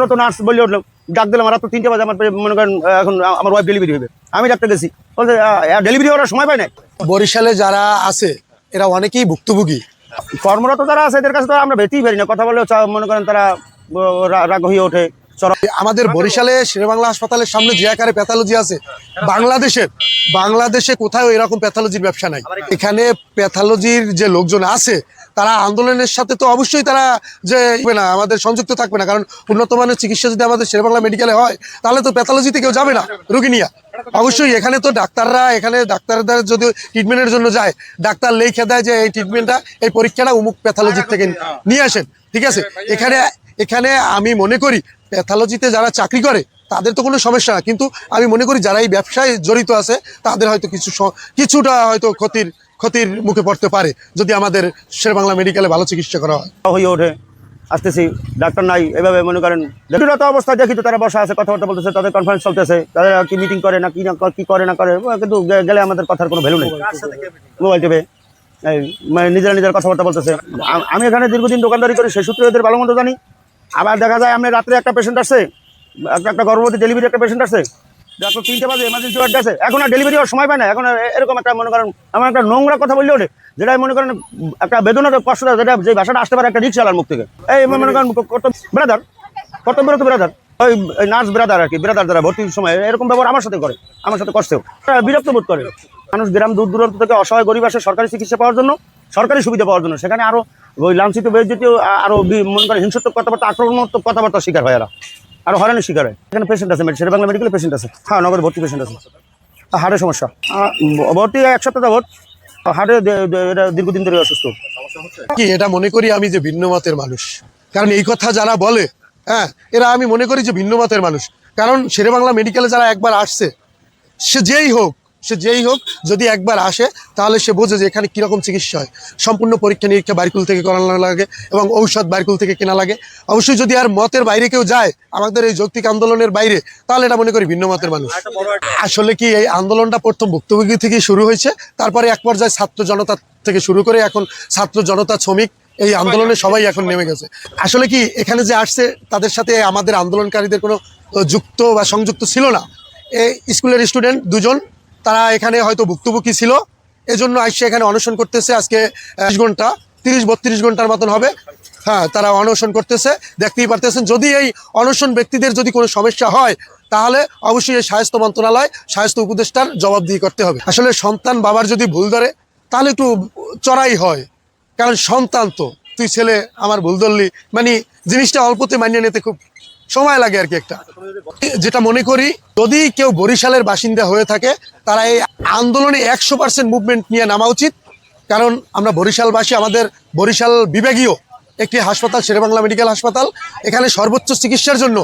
কর্মরত নার্স বলে উঠল ডাক দিলাম রাত তিনটে বাজে আমার মনে করেন এখন আমার ওয়াইফ ডেলিভারি হবে। আমি ডাক্তার গেছি। বলতে ডেলিভারি হওয়ার সময় পায় না বরিশালে যারা আছে এরা অনেকেই ভুক্তভোগী। কর্মরত যারা আছে এদের কাছে তো আমরা ভেতেই পারি না। কথা বলে মনে করেন তারা রাগ হয়ে ওঠে। আমাদের বরিশালে, শেরেবাংলা হাসপাতালের সামনে যে আকারে প্যাথোলজি আছে, বাংলাদেশের, বাংলাদেশে কোথাও এরকম প্যাথোলজির ব্যবসা নাই। এখানে প্যাথোলজির যে লোকজন আছে, তারা আন্দোলনের সাথে তো অবশ্যই তারা যে হবে না, আমাদের সংযুক্ত থাকবে না, কারণ উন্নত মানের চিকিৎসা যদি আমাদের শেরেবাংলা মেডিকেলে হয়, তাহলে তো প্যাথোলজিতে কেউ যাবে না, রুগী নিয়ে। অবশ্যই এখানে তো ডাক্তাররা, এখানে ডাক্তারদের যদি ট্রিটমেন্টের জন্য যায়, ডাক্তার লিখে দেয় যে এই ট্রিটমেন্টটা এই পরীক্ষাটা অমুক প্যাথোলজির থেকে নিয়ে আসেন, ঠিক আছে? এখানে এখানে আমি মনে করি প্যাথোলজিতে যারা চাকরি করে তাদের তো কোনো সমস্যা না। কিন্তু আমি মনে করি যারা এই ব্যবসায় জড়িত আছে তাদের হয়তো কিছু কিছুটা হয়তো ক্ষতির ক্ষতির মুখে পড়তে পারে যদি আমাদের শেরবাংলা মেডিকেলে ভালো চিকিৎসা করা হয়। হয়ে ওঠে। আসতেছি। ডাক্তার নাই। এভাবে মনে করেন জটিলতা অবস্থা দেখি তো তারা বসা আছে কথাবার্তা বলতেছে তাদের কনফারেন্স চলতেছে। তাদের কি মিটিং করে না কি না কি করে না করে কিন্তু গেলে আমাদের কথার কোনো ভ্যালু নেই। মোবাইল টিপে মানে নিজেরা নিজের কথাবার্তা বলতেছে। আমি এখানে দীর্ঘদিন দোকানদারি করি সেই সূত্রে এদের ভালো মন্দ জানি। আবার দেখা যায় আমি রাত্রে একটা পেশেন্ট আসছে একটা গর্ভবতী ডেলিভারি একটা পেশেন্ট আসছে, রাত্র তিনটে বাজে এমার্জেন্সি ওয়ার্ড আছে। এখন আর ডেলিভারি হওয়ার সময় পায় না, এখন এরকম একটা মনে করেন আমার একটা নোংরা কথা বললে যেটা মনে করেন একটা বেদনার কষ্ট, যেটা যে ভাষাটা আসতে পারে একটা রিক্সাওয়ালার মুখ থেকে। এই মনে করেন ব্রাদার কর্তব্যরত ব্রাদার ওই নার্স ব্রাদার আর কি ব্রাদার দ্বারা ভর্তির সময়, এরকম ব্যবহার আমার সাথে করে, আমার সাথে কষ্টেও বিরক্ত বোধ করে। মানুষ গ্রাম দূর দূরান্ত থেকে অসহায় গরিব আসে সরকারি চিকিৎসা পাওয়ার জন্য, সরকারি সুবিধা পাওয়ার জন্য, সেখানে আরও ওই লাঞ্ছিত বেজ্জিত আরও বি- মনে করেন হিংসাত্মক কথাবার্তা, আক্রমণাত্মক কথাবার্তা শিকার হয় এরা। আরও হয়রানির শিকার হয়। এখানে পেশেন্ট আছে শেরে বাংলা মেডিকেলে পেশেন্ট আছে। হ্যাঁ নগরে ভর্তি পেশেন্ট আছে। হার্টের সমস্যা। ভর্তি এক সপ্তাহ যাবত হার্টে এটা দীর্ঘদিন ধরে অসুস্থ। কি, এটা মনে করি আমি যে ভিন্ন মতের মানুষ। কারণ এই কথা যারা বলে হ্যাঁ এরা আমি মনে করি যে ভিন্ন মতের মানুষ। কারণ শেরেবাংলা মেডিকেলে যারা একবার আসছে, সে যেই হোক সে যেই হোক যদি একবার আসে তাহলে সে বোঝে যে এখানে কীরকম চিকিৎসা হয়। সম্পূর্ণ পরীক্ষা নিরীক্ষা বারিকুল থেকে করানো লাগে এবং ঔষধ বারিকুল থেকে কেনা লাগে। অবশ্যই যদি আর মতের বাইরে কেউ যায় আমাদের এই যৌক্তিক আন্দোলনের বাইরে তাহলে এটা মনে করি ভিন্ন মতের মানুষ। আসলে কি এই আন্দোলনটা প্রথম ভুক্তভোগী থেকে শুরু হয়েছে তারপরে এক পর্যায়ে ছাত্র জনতা থেকে শুরু করে এখন ছাত্র জনতা শ্রমিক এই আন্দোলনে সবাই এখন নেমে গেছে। আসলে কি এখানে যে আসছে তাদের সাথে আমাদের আন্দোলনকারীদের কোনো যুক্ত বা সংযুক্ত ছিল না। এই স্কুলের স্টুডেন্ট দুজন তারা এখানে হয়তো ভুক্তভোগী ছিল। এজন্য আসছে এখানে অনশন করতেছে আজকে বিশ ঘণ্টা, তিরিশ, বত্রিশ ঘণ্টার মতন হবে। হ্যাঁ তারা অনশন করতেছে, দেখতেই পারতেছেন। যদি এই অনশন ব্যক্তিদের যদি কোনো সমস্যা হয়, তাহলে অবশ্যই এই স্বাস্থ্য মন্ত্রণালয়, স্বাস্থ্য উপদেষ্টার জবাবদিহি করতে হবে। আসলে সন্তান বাবার যদি ভুল ধরে, তাহলে একটু চড়াই হয়। কারণ সন্তান তো, তুই ছেলে, আমার ভুল ধরলি। মানে জিনিসটা অল্পতে মানিয়ে নিতে খুব সময় লাগে আর কি একটা। যেটা মনে করি, যদি কেউ বরিশালের বাসিন্দা হয়ে থাকে, তারা এই আন্দোলনে একশো পার্সেন্ট মুভমেন্ট নিয়ে নামা উচিত। কারণ আমরা বরিশালবাসী, আমাদের বরিশাল বিভাগীয় একটি হাসপাতাল, শেরেবাংলা মেডিকেল হাসপাতাল, এখানে সর্বোচ্চ চিকিৎসার জন্য